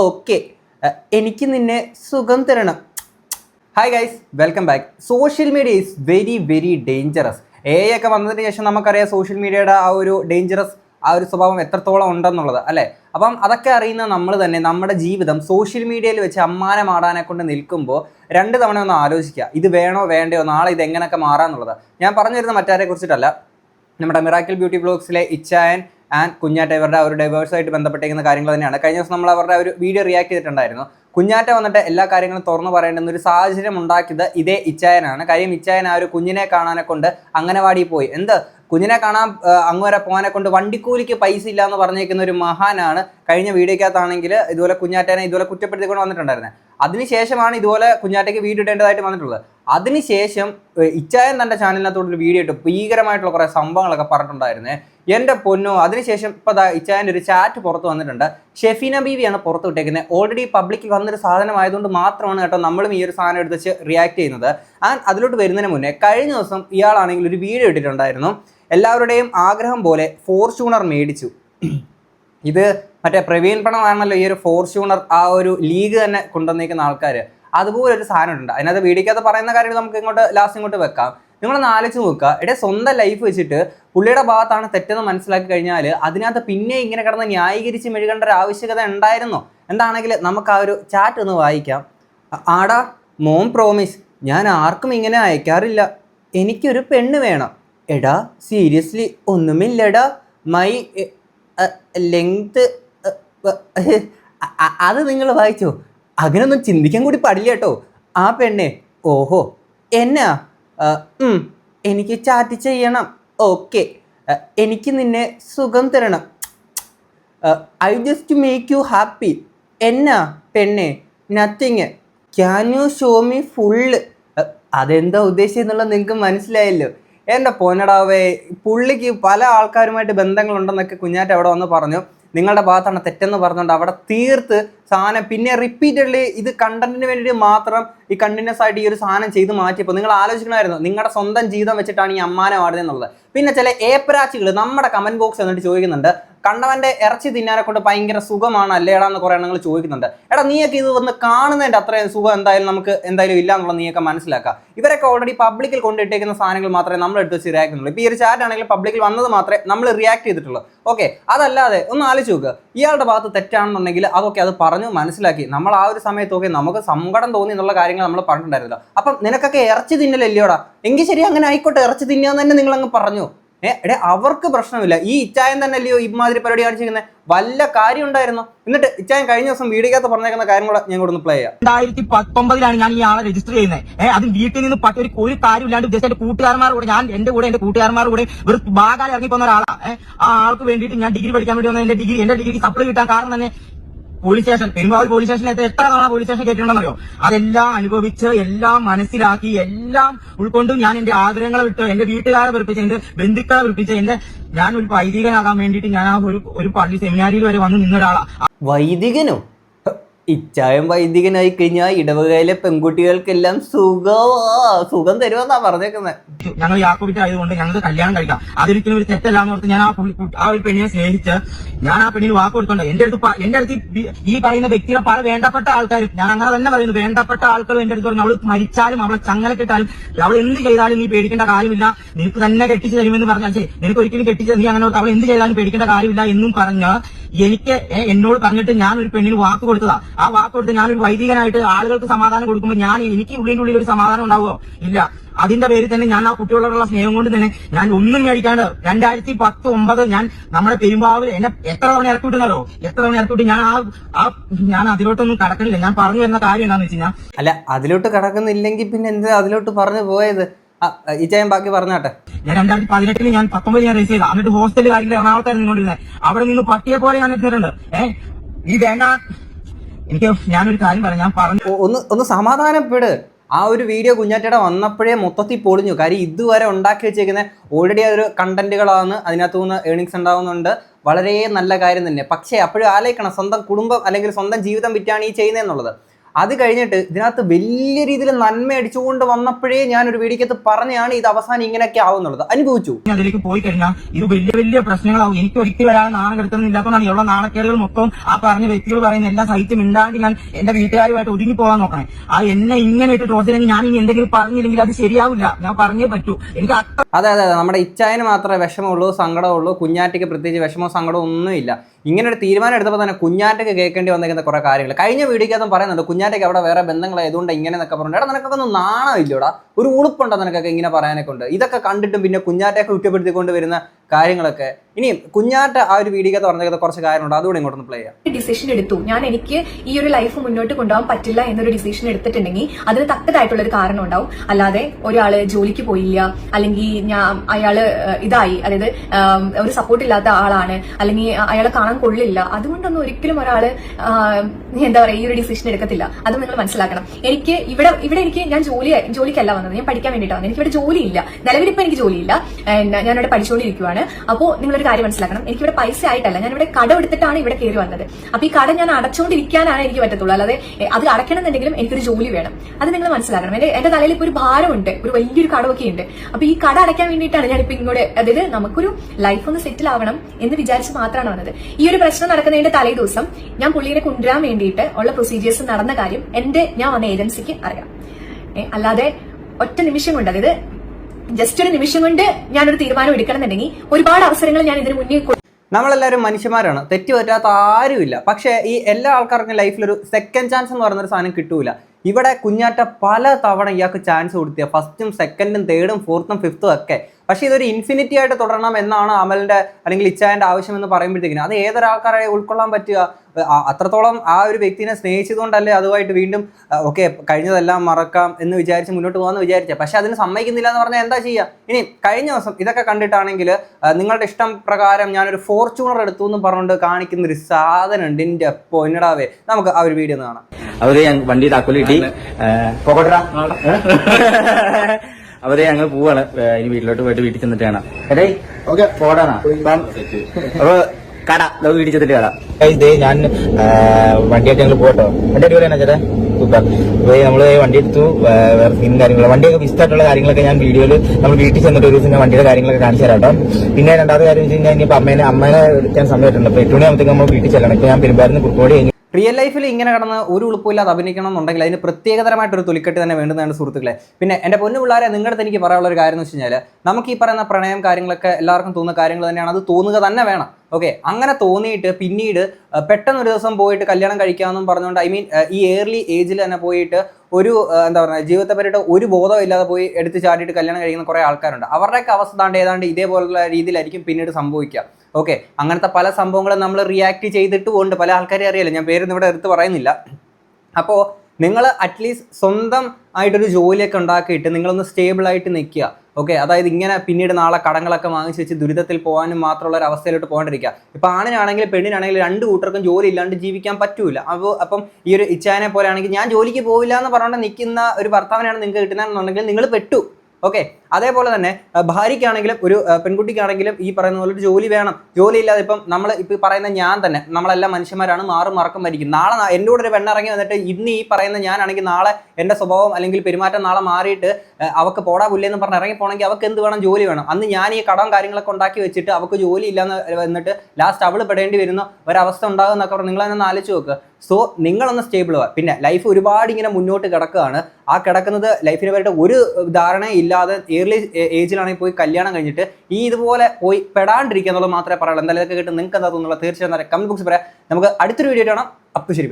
Okay എനിക്ക് നിന്നെ സുഖം തരണം. Hi guys welcome back social media is very very dangerous A ഒക്കെ വന്നതിന് ശേഷം നമുക്കറിയാം സോഷ്യൽ മീഡിയയുടെ ആ ഒരു ഡേഞ്ചറസ് ആ ഒരു സ്വഭാവം എത്രത്തോളം ഉണ്ടെന്നുള്ളത് അല്ലേ? അപ്പം അതൊക്കെ അറിയുന്ന നമ്മൾ തന്നെ നമ്മുടെ ജീവിതം സോഷ്യൽ മീഡിയയിൽ വെച്ച് അമ്മാനെ അമ്മാനമാടാനെ കൊണ്ട് നിൽക്കുമ്പോൾ രണ്ട് തവണ ഒന്ന് ആലോചിക്കുക. ഇത് വേണോ വേണ്ടയോ നാളെ ഇത് എങ്ങനെയൊക്കെ മാറാന്നുള്ളത്. ഞാൻ പറഞ്ഞു വരുന്ന മറ്റാരെ കുറിച്ചിട്ടല്ല നമ്മുടെ മിറാക്കിൾ ബ്യൂട്ടി ബ്ലോഗ്സിലെ ഇച്ചായൻ ആൻഡ് കുഞ്ഞാറ്റ ഇവരുടെ ഒരു ഡൈവേഴ്സായിട്ട് ബന്ധപ്പെട്ടിരിക്കുന്ന കാര്യങ്ങൾ തന്നെയാണ്. കഴിഞ്ഞ ദിവസം നമ്മൾ അവരുടെ ഒരു വീഡിയോ റിയാക്ട് ചെയ്തിട്ടുണ്ടായിരുന്നു. കുഞ്ഞാറ്റ വന്നിട്ട് എല്ലാ കാര്യങ്ങളും തുറന്നു പറയേണ്ടുന്ന ഒരു സാഹചര്യം ഉണ്ടാക്കിയത് ഇതേ ഇച്ചായനാണ്. കാര്യം ഇച്ചായൻ ആ ഒരു കുഞ്ഞിനെ കാണാനെ കൊണ്ട് അങ്ങനവാടി പോയി. എന്ത്? കുഞ്ഞിനെ കാണാൻ അങ്ങ് വരെ പോകാനെ കൊണ്ട് വണ്ടിക്കൂലിക്ക് പൈസ ഇല്ല എന്ന് പറഞ്ഞേക്കുന്ന ഒരു മഹാനാണ് കഴിഞ്ഞ വീഡിയോക്കകത്താണെങ്കിൽ ഇതുപോലെ കുഞ്ഞാറ്റേനെ ഇതുപോലെ കുറ്റപ്പെടുത്തിക്കൊണ്ട് വന്നിട്ടുണ്ടായിരുന്നത് അതിനുശേഷമാണ് ഇതുപോലെ കുഞ്ഞാറ്റയ്ക്ക് വീട് ഇടേണ്ടതായിട്ട് വന്നിട്ടുള്ളത്. അതിനുശേഷം ഇച്ചായൻ തന്റെ ചാനലിനകത്തോട്ട് ഒരു വീഡിയോ ഇട്ട്. ഭീകരമായിട്ടുള്ള കുറേ സംഭവങ്ങളൊക്കെ പറഞ്ഞിട്ടുണ്ടായിരുന്നേ. എന്റെ പൊന്നോ അതിനുശേഷം ഇപ്പോൾ ദാ ഇച്ചായന്റെ ഒരു ചാറ്റ് പുറത്ത് വന്നിട്ടുണ്ട്. ഷെഫീന ബീവിയാണ് പുറത്ത് വിട്ടേക്കുന്നത് ഓൾറെഡി പബ്ലിക്കിൽ വന്നൊരു സാധനം ആയതുകൊണ്ട് മാത്രമാണ് കേട്ടോ നമ്മളും ഈ ഒരു സാധനം എടുത്ത് റിയാക്ട് ചെയ്യുന്നത്. ആൻഡ് അതിലോട്ട് വരുന്നതിന് മുന്നേ കഴിഞ്ഞ ദിവസം ഇയാളാണെങ്കിൽ ഒരു വീഡിയോ ഇട്ടിട്ടുണ്ടായിരുന്നു. എല്ലാവരുടെയും ആഗ്രഹം പോലെ ഫോർച്യൂണർ മേടിച്ചു. ഇത് മറ്റേ പ്രവീൺ പണമാണല്ലോ ഈ ഒരു ഫോർച്യൂണർ ആ ഒരു ലീഗ് തന്നെ കൊണ്ടുവന്നിരിക്കുന്ന ആൾക്കാർ അതുപോലെ ഒരു സാധനം ഉണ്ട് അതിനകത്ത് വീഡിയോക്കകത്ത് പറയുന്ന കാര്യങ്ങൾ നമുക്ക് ഇങ്ങോട്ട് ലാസ്റ്റ് ഇങ്ങോട്ട് വെക്കാം. നിങ്ങളൊന്ന് ആലോചിച്ച് നോക്കുക. എടേ സ്വന്തം ലൈഫ് വെച്ചിട്ട് പുള്ളിയുടെ ഭാഗത്താണ് തെറ്റെന്ന് മനസ്സിലാക്കി കഴിഞ്ഞാൽ അതിനകത്ത് പിന്നെ ഇങ്ങനെ കിടന്ന് ന്യായീകരിച്ച് മെഴുകേണ്ട ഒരു ആവശ്യകത ഉണ്ടായിരുന്നോ? എന്താണെങ്കിൽ നമുക്ക് ആ ഒരു ചാറ്റ് ഒന്ന് വായിക്കാം. ആടാ മോം പ്രോമിസ് ഞാൻ ആർക്കും ഇങ്ങനെ അയക്കാറില്ല. എനിക്കൊരു പെണ്ണ് വേണം. എടാ സീരിയസ്ലി ഒന്നുമില്ലടാ. മൈ ലെങ്ത് അത് നിങ്ങൾ വായിച്ചോ. അങ്ങനൊന്നും ചിന്തിക്കാൻ കൂടി പാടില്ല കേട്ടോ. ആ പെണ്ണെ ഓഹോ എന്നാ? എനിക്ക് ചാറ്റ് ചെയ്യണം. ഓക്കെ എനിക്ക് നിന്നെ സുഖം തരണം. I just make you happy എന്നാ പെണ്ണെ nothing can you show me full അതെന്താ ഉദ്ദേശം എന്നുള്ളത് നിങ്ങൾക്ക് മനസ്സിലായല്ലോ എന്റെ പൊന്നടാവേ പുള്ളിക്ക് പല ആൾക്കാരുമായിട്ട് ബന്ധങ്ങളുണ്ടെന്നൊക്കെ കുഞ്ഞാറ്റ അവിടെ വന്ന് പറഞ്ഞു. നിങ്ങളുടെ ഭാഗത്താണ് തെറ്റെന്ന് പറഞ്ഞുകൊണ്ട് അവിടെ തീർത്ത് സാധനം പിന്നെ റിപ്പീറ്റഡ്ലി ഇത് കണ്ടന്റിന് വേണ്ടിയിട്ട് മാത്രം ഈ കണ്ടിന്യൂസ് ആയിട്ട് ഈ ഒരു സാധനം ചെയ്ത് മാറ്റിയപ്പോൾ നിങ്ങൾ ആലോചിക്കണമായിരുന്നു നിങ്ങളുടെ സ്വന്തം ജീവിതം വെച്ചിട്ടാണ് ഈ അമ്മാനം ആടുന്നത് എന്നുള്ളത് പിന്നെ ചില ഏപ്പരാച്ചികൾ നമ്മുടെ കമന്റ് ബോക്സ് എന്നിട്ട് ചോദിക്കുന്നുണ്ട് കണ്ടവന്റെ ഇറച്ചി തിന്നാനെ കൊണ്ട് ഭയങ്കര സുഖമാണ് അല്ലേടാ എന്ന് കുറേ എണ്ണങ്ങൾ ചോദിക്കുന്നുണ്ട്. എടാ നീയൊക്കെ ഇത് വന്ന് കാണുന്നതിന്റെ അത്രയും സുഖം എന്തായാലും നമുക്ക് എന്തായാലും ഇല്ല എന്നുള്ള നീയൊക്കെ മനസ്സിലാക്കുക ഇവരൊക്കെ ഓൾറെഡി പബ്ലിക്കിൽ കൊണ്ടിട്ടേക്കുന്ന സാധനങ്ങൾ മാത്രമേ നമ്മൾ എടുത്ത് വെച്ച് റിയാക്ട് ചെയ്യുന്നുള്ളൂ. ഈ ഒരു ചാറ്റ് ആണെങ്കിലും പബ്ലിക്കിൽ വന്നത് മാത്രമേ നമ്മൾ റിയാക്ട് ചെയ്തിട്ടുള്ളൂ. ഓക്കെ അതല്ലാതെ ഒന്ന് ആലോചിച്ച് നോക്കുക ഇയാളുടെ ഭാഗത്ത് തെറ്റാണെന്നുണ്ടെങ്കിൽ അതൊക്കെ അത് പറഞ്ഞു മനസ്സിലാക്കി. നമ്മൾ ആ ഒരു സമയത്തൊക്കെ നമുക്ക് സങ്കടം തോന്നി എന്നുള്ള കാര്യങ്ങൾ നമ്മൾ പറഞ്ഞിട്ടുണ്ടായിരുന്നല്ലോ. അപ്പം നിനക്കൊക്കെ ഇറച്ചി തിന്നലല്ലയോടാ എങ്കിൽ ശരി അങ്ങനെ ആയിക്കോട്ടെ. ഇറച്ചി തിന്നാന്ന് തന്നെ നിങ്ങൾ അങ്ങ് പറഞ്ഞു. എടേ അവർക്ക് പ്രശ്നമില്ല. ഈ ഇച്ചായൻ തന്നെ അല്ലയോ ഇമാതിരി പരിപാടി കാണിച്ചിരിക്കുന്നത് വല്ല കാര്യം ഉണ്ടായിരുന്നു. എന്നിട്ട് ഇച്ചായൻ കഴിഞ്ഞ ദിവസം വീടിക്കകത്ത് പറഞ്ഞേക്കുന്ന കാര്യം കൂടെ ഞാൻ കൂടെ പ്ലേ ചെയ്യാം. രണ്ടായിരത്തി പത്തൊമ്പതിലാണ് ഞാൻ ഈ ആളെ രജിസ്റ്റർ ചെയ്യുന്നത് ഏഹ് അത് വീട്ടിൽ നിന്ന് പറ്റ ഒരു ഒരു കാര്യമില്ലാണ്ട് ജസ്റ്റ് എന്റെ കൂട്ടുകാരന്മാരുടെ കൂടെ ഞാൻ എന്റെ കൂടെ എന്റെ കൂട്ടുകാരന്മാരുടെ കൂടെ ഒരു ബാഗാൽ ഇറങ്ങി പോകുന്ന ഒരാളാണ് ആ ആൾക്ക് വേണ്ടിയിട്ട് ഞാൻ ഡിഗ്രി പഠിക്കാൻ വേണ്ടി വന്ന എന്റെ ഡിഗ്രി എന്റെ ഡിഗ്രി സപ്ലൈ കിട്ടാൻ കാരണം തന്നെ പോലീസ് സ്റ്റേഷൻ പെരുമ്പാവൂർ പോലീസ് സ്റ്റേഷനിൽ എത്ര തവണ പോലീസ് സ്റ്റേഷൻ കേട്ടിട്ടുണ്ടെന്നറിയോ? അതെല്ലാം അനുഭവിച്ച് എല്ലാം മനസ്സിലാക്കി എല്ലാം ഉൾക്കൊണ്ടും ഞാൻ എന്റെ ആഗ്രഹങ്ങളെ വിട്ട് എന്റെ വീട്ടുകാരെ വെറുപ്പിച്ച് എന്റെ ബന്ധുക്കളെ വെറുപ്പിച്ച് എന്റെ ഞാൻ ഒരു വൈദികനാകാൻ വേണ്ടിയിട്ട് ഞാൻ ആ ഒരു ഒരു പള്ളി സെമിനാരിയിൽ വരെ വന്ന് നിന്ന ഒരാളാണ് വൈദികനോ? ഇച്ചായം വൈദികനായി കഴിഞ്ഞാൽ ഇടവകയിലെ പെൺകുട്ടികൾക്കെല്ലാം സുഖമാ സുഖം തരുമെന്നാ പറഞ്ഞേക്കുന്നത് ഞങ്ങൾ യാക്കോബിറ്റ് ആയതുകൊണ്ട് ഞങ്ങൾക്ക് കല്യാണം കഴിക്കാം. അതൊരിക്കലും ഒരു തെറ്റല്ല എന്ന് ഓർത്ത് ഞാൻ ആ ആ ഒരു പെണ്ണിനെ സ്നേഹിച്ച് ഞാൻ ആ പെണ്ണിന് വാക്ക് കൊടുത്തോണ്ട് എന്റെ അടുത്ത് എന്റെ അടുത്ത് ഈ- പറയുന്ന വ്യക്തിയുടെ പല വേണ്ടപ്പെട്ട ആൾക്കാരും ഞാൻ അങ്ങനെ തന്നെ പറയുന്നു വേണ്ടപ്പെട്ട ആൾക്കാരും എന്റെ അടുത്ത് പറഞ്ഞു അവൾ മരിച്ചാലും അവളെ ചങ്ങലക്കിട്ടാലും അവൾ എന്ത് ചെയ്താലും നീ പേടിക്കേണ്ട കാര്യമില്ല. നിനക്ക് തന്നെ കെട്ടിച്ചു തരുമെന്ന് പറഞ്ഞാൽ നിനക്ക് ഒരിക്കലും കെട്ടിച്ച് നീ അങ്ങനെ അവൾ എന്ത് ചെയ്താലും പേടിക്കേണ്ട കാര്യമില്ല എന്നും പറഞ്ഞ് എനിക്ക് എന്നോട് പറഞ്ഞിട്ട് ഞാൻ ഒരു പെണ്ണിന് വാക്ക് കൊടുത്തതാ. ആ വാക്ക് കൊടുത്ത് ഒരു വൈദികനായിട്ട് ആളുകൾക്ക് സമാധാനം കൊടുക്കുമ്പോൾ ഞാൻ എനിക്ക് ഉള്ളിൽ ഒരു സമാധാനം ഉണ്ടാവുമോ? ഇല്ല. അതിന്റെ പേരിൽ തന്നെ ഞാൻ ആ കുട്ടികളോടുള്ള സ്നേഹം കൊണ്ട് തന്നെ ഞാൻ ഒന്നും കഴിക്കാണ്ട് രണ്ടായിരത്തി പത്ത് ഒമ്പത് ഞാൻ നമ്മുടെ പെരുമ്പാവ് എന്നെ എത്ര തവണ ഇറക്കി എത്ര തവണ ഇറക്കി വിട്ട് ഞാൻ ആ ആ ഞാൻ അതിലോട്ടൊന്നും കടക്കണില്ല ഞാൻ പറഞ്ഞു വരുന്ന കാര്യം എന്താണെന്ന് വെച്ച് കഴിഞ്ഞാൽ അല്ല അതിലോട്ട് കടക്കുന്നില്ലെങ്കിൽ പിന്നെ എന്ത് അതിലോട്ട് പറഞ്ഞു പോയത്? ഇച്ചായം ബാക്കി പറഞ്ഞാട്ടെ. ഞാൻ രണ്ടായിരത്തി പതിനെട്ടിൽ ഞാൻ പത്തൊമ്പത് ഞാൻ രജിസ്റ്റർ ചെയ്ത എന്നിട്ട് ഹോസ്റ്റലിൽ കാര്യത്തിൽ എറണാകുളത്തായിരുന്നു നിന്നുകൊണ്ടിരുന്നത് അവിടെ നിന്ന് പട്ടിയെ പോലെ ഞാൻ എത്തിയിട്ടുണ്ട് ഏഹ് ഈ വേണ്ട. എനിക്ക് ഞാനൊരു കാര്യം പറയാം. ഞാൻ പറഞ്ഞു ഒന്ന് ഒന്ന് സമാധാനപ്പെട്. ആ ഒരു വീഡിയോ കുഞ്ഞാറ്റയുടെ വന്നപ്പോഴേ മൊത്തത്തിൽ പൊളിഞ്ഞു. കാര്യം ഇതുവരെ ഉണ്ടാക്കി വെച്ചേക്കുന്ന ഓൾറെഡി അതൊരു കണ്ടന്റുകളാണ് അതിനകത്തു നിന്ന് ഏണിങ്സ് ഉണ്ടാവുന്നുണ്ട്. വളരെ നല്ല കാര്യം തന്നെ. പക്ഷേ അപ്പോഴും ആലോചിക്കണം. സ്വന്തം കുടുംബം അല്ലെങ്കിൽ സ്വന്തം ജീവിതം വിറ്റാണ് ഈ ചെയ്യുന്നതെന്നുള്ളത്. അത് കഴിഞ്ഞിട്ട് ഇതിനകത്ത് വലിയ രീതിയിൽ നന്മ അടിച്ചുകൊണ്ട് വന്നപ്പോഴേ ഞാൻ ഒരു വീഡിയോക്കകത്ത് പറഞ്ഞാണ് ഇത് അവസാനം ഇങ്ങനെയൊക്കെ ആവുന്നുള്ളത് അനുഭവിച്ചു. അതിലേക്ക് പോയി കഴിഞ്ഞാൽ ഇത് വലിയ വലിയ പ്രശ്നങ്ങളാവും. എനിക്ക് ഒരിക്കലും ഒരാൾ നാണം കെടുത്തുന്നില്ലാത്തതുകൊണ്ടാണ് ഉള്ള നാണക്കേടുകൾ മൊത്തം ആ പറഞ്ഞ വ്യക്തികൾ പറയുന്ന എല്ലാ സൈറ്റും ഇണ്ടാണ്ട് ഞാൻ എന്റെ വീട്ടുകാരുമായിട്ട് ഒതുങ്ങി പോകാൻ നോക്കണേ. ആ എന്നെ ഇങ്ങനെ ഇട്ട് ടോർച്ചിലെങ്കിൽ ഞാൻ ഇനി എന്തെങ്കിലും പറഞ്ഞില്ലെങ്കിൽ അത് ശരിയാവില്ല. ഞാൻ പറഞ്ഞേ പറ്റൂ. എനിക്ക് അതെ അതെ അതെ. നമ്മുടെ ഇച്ചായന് മാത്രമേ വിഷമമുള്ളൂ സങ്കടമുള്ളൂ കുഞ്ഞാറ്റയ്ക്ക് പ്രത്യേകിച്ച് വിഷമോ സങ്കടമോ ഒന്നുമില്ല. ഇങ്ങനെ ഒരു തീരുമാനം എടുത്തപ്പോൾ തന്നെ കുഞ്ഞാറ്റയ്ക്ക് കേൾക്കേണ്ടി വന്നിരിക്കുന്ന കുറേ കാര്യങ്ങൾ. കഴിഞ്ഞ വീഡിയോക്കകത്തും പറയുന്നുണ്ട് കുഞ്ഞാറ്റയ്ക്ക് അവിടെ വേറെ ബന്ധങ്ങൾ ആയതുകൊണ്ട് ഇങ്ങനെ എന്നൊക്കെ പറഞ്ഞു എടാ നിനക്കൊക്കെ ഒന്ന് നാണമില്ലോടാ? ഒരു ഉളുപ്പുണ്ടോ നിനക്കൊക്കെ ഇങ്ങനെ പറയാനൊക്കെ ഉണ്ട്? ഇതൊക്കെ കണ്ടിട്ടും പിന്നെ കുഞ്ഞാറ്റയൊക്കെ കുറ്റപ്പെടുത്തിക്കൊണ്ട് വരുന്ന കാര്യങ്ങളൊക്കെ. ഇനി കുഞ്ഞാട്ട് ആ ഒരു വീഡിയോ തുറന്നത് കുറച്ച് കാര്യമുണ്ട് അതുകൂടെ ഇങ്ങോട്ടൊന്ന് പ്ലേ ചെയ്യാം. ഡിസിഷൻ എടുത്തു. ഞാൻ എനിക്ക് ഈ ഒരു ലൈഫ് മുന്നോട്ട് കൊണ്ടുപോകാൻ പറ്റില്ല എന്നൊരു ഡിസിഷൻ എടുത്തിട്ടുണ്ടെങ്കിൽ അതിന് തക്കതായിട്ടുള്ള ഒരു കാരണം ഉണ്ടാവും. അല്ലാതെ ഒരാൾ ജോലിക്ക് പോയില്ല അല്ലെങ്കിൽ ഞാൻ അയാൾ ഇതായി. അതായത് ഒരു സപ്പോർട്ട് ഇല്ലാത്ത ആളാണ് അല്ലെങ്കിൽ അയാളെ കാണാൻ കൊള്ളില്ല. അതുകൊണ്ടൊന്നും ഒരിക്കലും ഒരാൾ എന്താ പറയാ ഈ ഒരു ഡിസിഷൻ എടുക്കത്തില്ല. അത് നിങ്ങൾ മനസ്സിലാക്കണം. എനിക്ക് ഇവിടെ ഇവിടെ എനിക്ക് ഞാൻ ജോലി ജോലിക്കല്ല വന്നത്. ഞാൻ പഠിക്കാൻ വേണ്ടിയിട്ടാണ് എനിക്ക് ഇവിടെ ജോലിയില്ല. നിലവിൽ ഇപ്പൊ എനിക്ക് ജോലിയില്ല. ഞാനിവിടെ പഠിച്ചുകൊണ്ടിരിക്കുകയാണ് അപ്പോൾ നിങ്ങളൊരു കാര്യം മനസ്സിലാക്കണം. എനിക്കിവിടെ പൈസ ആയിട്ടല്ല ഞാൻ ഇവിടെ കട എടുത്തിട്ടാണ് ഇവിടെ കയറി വന്നത്. അപ്പൊ ഈ കട ഞാൻ അടച്ചുകൊണ്ടിരിക്കാനാണ് എനിക്ക് പറ്റത്തുള്ളൂ. അല്ലാതെ അത് അടയ്ക്കണം എന്നുണ്ടെങ്കിലും എനിക്കൊരു ജോലി വേണം. അത് നിങ്ങൾ മനസ്സിലാക്കണം. എന്റെ എന്റെ തലയിൽ ഇപ്പോൾ ഒരു ഭാരമുണ്ട്. ഒരു വലിയൊരു കടമൊക്കെ ഉണ്ട്. അപ്പൊ ഈ കട അടയ്ക്കാൻ വേണ്ടിയിട്ടാണ് ഞാൻ ഇപ്പൊ ഇങ്ങോട്ട് അതായത് നമുക്കൊരു ലൈഫ് ഒന്ന് സെറ്റിൽ ആവണം എന്ന് വിചാരിച്ച് മാത്രമാണ് വന്നത്. ഈ ഒരു പ്രശ്നം നടക്കുന്നതിന്റെ തലേ ദിവസം ഞാൻ പുള്ളിയെ കൊണ്ടുവരാൻ വേണ്ടിയിട്ട് ഉള്ള പ്രൊസീജിയേഴ്സ് നടന്ന കാര്യം എന്റെ ഞാൻ വന്ന ഏജൻസിക്ക് അറിയാം. അല്ലാതെ ഒറ്റ നിമിഷം കൊണ്ട് അതായത് ജസ്റ്റ് ഒരു നിമിഷം കൊണ്ട് ഞാനൊരു തീരുമാനം എടുക്കണമെന്നുണ്ടെങ്കിൽ ഒരുപാട് അവസരങ്ങൾ ഞാൻ ഇതിന് മുന്നേ കൊടു- നമ്മളെല്ലാവരും മനുഷ്യന്മാരാണ്. തെറ്റ് പറ്റാത്ത ആരുമില്ല. പക്ഷേ ഈ എല്ലാ ആൾക്കാർക്കും ലൈഫിൽ ഒരു സെക്കൻഡ് ചാൻസ് എന്ന് പറയുന്ന ഒരു സാധനം കിട്ടൂല. ഇവിടെ കുഞ്ഞാറ്റ പല തവണ ഇയാൾക്ക് ചാൻസ് കൊടുത്തിയ. ഫസ്റ്റും സെക്കൻഡും തേർഡും ഫോർത്തും ഫിഫ്ത്തും ഒക്കെ പക്ഷേ ഇതൊരു ഇൻഫിനിറ്റി ആയിട്ട് തുടരണം എന്നാണ് അമലിന്റെ അല്ലെങ്കിൽ ഇച്ചായന്റെ ആവശ്യം എന്ന് പറയുമ്പോഴത്തേക്കിനും. അത് ഏതൊരാൾക്കാരെ ഉൾക്കൊള്ളാൻ പറ്റുക? അത്രത്തോളം ആ ഒരു വ്യക്തിനെ സ്നേഹിച്ചതുകൊണ്ടല്ലേ അതുമായിട്ട് വീണ്ടും ഓക്കെ കഴിഞ്ഞതെല്ലാം മറക്കാം എന്ന് വിചാരിച്ച് മുന്നോട്ട് പോകാമെന്ന് വിചാരിച്ച. പക്ഷെ അതിന് സമ്മതിക്കുന്നില്ല എന്ന് പറഞ്ഞാൽ എന്താ ചെയ്യുക ഇനി കഴിഞ്ഞ ദിവസം ഇതൊക്കെ കണ്ടിട്ടാണെങ്കിൽ നിങ്ങളുടെ ഇഷ്ടം പ്രകാരം ഞാനൊരു ഫോർച്യൂണർ എടുത്തു എന്ന് പറഞ്ഞുകൊണ്ട് കാണിക്കുന്ന ഒരു സാധനം ഉണ്ട് എന്റെ പൊന്നിടാവേ നമുക്ക് ആ ഒരു വീഡിയോ ഒന്ന് കാണാം. അവർ ഞാൻ വണ്ടി താക്കോലിട്ടി. കിട്ടി പോകട്ടാ അവരെ ഞങ്ങൾ പോവാണ്. ഇനി വീട്ടിലോട്ട് പോയിട്ട് വീട്ടിൽ ചെന്നിട്ട് കാണാം എടേ ഓക്കെ. പോടാനാ അപ്പൊ കട. നമുക്ക് വീട്ടിൽ ചെന്നിട്ട് ഇതേ ഞാൻ വണ്ടിയായിട്ട് ഞങ്ങൾ പോട്ടോ വണ്ടി അടിപൊളിയാണ് ചേട്ടാ? സൂപ്പർ. നമ്മൾ വണ്ടി എടുത്തു. വേറെ സീൻ കാര്യങ്ങളും. വണ്ടിയൊക്കെ വിസ്തായിട്ടുള്ള കാര്യങ്ങളൊക്കെ ഞാൻ വീഡിയോയിൽ നമ്മൾ വീട്ടിൽ ചെന്നിട്ട് ഒരു ദിവസം ഞാൻ വണ്ടിയുടെ കാര്യങ്ങളൊക്കെ കാണിച്ചു തരാം കേട്ടോ. പിന്നെ രണ്ടാമത്തെ കാര്യം വെച്ച് കഴിഞ്ഞാൽ ഇനിയിപ്പോൾ അമ്മേനെ അമ്മേനെ എടുക്കാൻ സമയമായിട്ടുണ്ട്. അപ്പൊ എട്ട് മണിയാകുമ്പോഴത്തേക്ക് നമ്മൾ വീട്ടിൽ ചെല്ലണം. ഇപ്പൊ ഞാൻ പെരുമ്പാരുന്ന് കുറുക്കോടി കഴിഞ്ഞ് റിയൽ ലൈഫിൽ ഇങ്ങനെ കടന്ന് ഒരു ഉളുപ്പില്ലാതെ അഭിനയിക്കണം എന്നുണ്ടെങ്കിൽ അതിന് പ്രത്യേകതരമായിട്ടൊരു തുലിക്കെട്ട് തന്നെ വേണ്ടുന്നതാണ് സുഹൃത്തുക്കളെ. പിന്നെ എന്റെ പൊന്നു പിള്ളേരെ നിങ്ങളുടെ എനിക്ക് പറയാനുള്ള ഒരു കാര്യം എന്ന് വെച്ച് കഴിഞ്ഞാൽ നമുക്ക് ഈ പറയുന്ന പ്രണയം കാര്യങ്ങളൊക്കെ എല്ലാവർക്കും തോന്നുന്ന കാര്യങ്ങൾ തന്നെയാണ്. അത് തോന്നുക തന്നെ വേണം. ഓക്കെ അങ്ങനെ തോന്നിയിട്ട് പിന്നീട് പെട്ടെന്ന് ഒരു ദിവസം പോയിട്ട് കല്യാണം കഴിക്കാമെന്നും പറഞ്ഞുകൊണ്ട് ഐ മീൻ ഈ ഏർലി ഏജിൽ തന്നെ പോയിട്ട് ഒരു എന്താ പറയുക ജീവിതത്തെ പറ്റിയിട്ട് ഒരു ബോധം ഇല്ലാതെ പോയി എടുത്ത് ചാടിയിട്ട് കല്യാണം കഴിക്കുന്ന കുറേ ആൾക്കാരുണ്ട്. അവരുടെയൊക്കെ അവസ്ഥ താണ്ട് ഏതാണ്ട് ഇതേപോലുള്ള രീതിയിലായിരിക്കും പിന്നീട് സംഭവിക്കുക. ഓക്കെ അങ്ങനത്തെ പല സംഭവങ്ങളും നമ്മൾ റിയാക്ട് ചെയ്തിട്ട് ഉണ്ട് പല ആൾക്കാരെ അറിയാലോ ഞാൻ പേരൊന്നും ഇവിടെ എടുത്ത് പറയുന്നില്ല. അപ്പോൾ നിങ്ങൾ അറ്റ്ലീസ്റ്റ് സ്വന്തം ആയിട്ടൊരു ജോലിയൊക്കെ ഉണ്ടാക്കിയിട്ട് നിങ്ങളൊന്ന് സ്റ്റേബിളായിട്ട് നിൽക്കുക ഓക്കെ അതായത് ഇങ്ങനെ പിന്നീട് നാളെ കടങ്ങളൊക്കെ വാങ്ങിച്ച് വെച്ച് ദുരിതത്തിൽ പോകാനും മാത്രമുള്ള ഒരു അവസ്ഥയിലോട്ട് പോകാണ്ടിരിക്കുക ഇപ്പം ആണിനാണെങ്കിലും പെണ്ണിനാണെങ്കിലും രണ്ട് കൂട്ടർക്കും ജോലി ഇല്ലാണ്ട് ജീവിക്കാൻ പറ്റൂല. അപ്പോൾ അപ്പം ഈ ഒരു ഇച്ചാനെ പോലെ ആണെങ്കിൽ ഞാൻ ജോലിക്ക് പോവില്ല എന്ന് പറഞ്ഞുകൊണ്ട് നിൽക്കുന്ന ഒരു ഭർത്താവിനാണ് നിങ്ങൾക്ക് കിട്ടുന്നതെന്നുണ്ടെങ്കിൽ നിങ്ങൾ പെട്ടു. ഓക്കെ അതേപോലെ തന്നെ ഭാര്യയ്ക്കാണെങ്കിലും ഒരു പെൺകുട്ടിക്കാണെങ്കിലും ഈ പറയുന്ന പോലെ ഒരു ജോലി വേണം. ജോലി ഇല്ലാതെ ഇപ്പം നമ്മൾ ഇപ്പം പറയുന്ന ഞാൻ തന്നെ നമ്മളെല്ലാം മനുഷ്യന്മാരാണ് മാറും മറക്കും മരിക്കും. നാളെ എന്റെ കൂടെ ഒരു പെണ്ണിറങ്ങി വന്നിട്ട് ഇന്ന് ഈ പറയുന്ന ഞാനാണെങ്കിൽ നാളെ എന്റെ സ്വഭാവം അല്ലെങ്കിൽ പെരുമാറ്റം നാളെ മാറിയിട്ട് അവക്ക് പോടാ പുല്ലെന്ന് പറഞ്ഞ് ഇറങ്ങി പോകണമെങ്കിൽ അവക്ക് എന്ത് വേണം? ജോലി വേണം. അന്ന് ഞാൻ ഈ കടം കാര്യങ്ങളൊക്കെ ഉണ്ടാക്കി വെച്ചിട്ട് അവക്ക് ജോലി ഇല്ലാന്ന് വന്നിട്ട് ലാസ്റ്റ് അവൾ പെടേണ്ടി വരുന്ന ഒരവസ്ഥ ഉണ്ടാകുന്നൊക്കെ പറഞ്ഞ് നിങ്ങൾ തന്നെ ഒന്ന് ആലോചിച്ച് നോക്കുക സോ നിങ്ങളൊന്ന് സ്റ്റേബിൾ ആവുക പിന്നെ ലൈഫ് ഒരുപാട് ഇങ്ങനെ മുന്നോട്ട് കിടക്കുകയാണ്. ആ കിടക്കുന്നത് ലൈഫിനെ പറ്റിയിട്ട് ഒരു ധാരണയും ഇല്ലാതെ ഏർലി ഏജിലാണെങ്കിൽ പോയി കല്യാണം കഴിഞ്ഞിട്ട് ഈ ഇതുപോലെ പോയി പെടാണ്ടിരിക്കുക എന്നുള്ളത് മാത്രമേ പറയുള്ളൂ എന്തായാലും ഇതൊക്കെ കേട്ട് നിങ്ങൾക്ക് എന്താ തോന്നുന്നുള്ളത് തീർച്ചയായും കമന്റ് ബോക്സ് പറയാം. നമുക്ക് അടുത്തൊരു വീഡിയോ കാണാം. അപ്പോൾ ശരി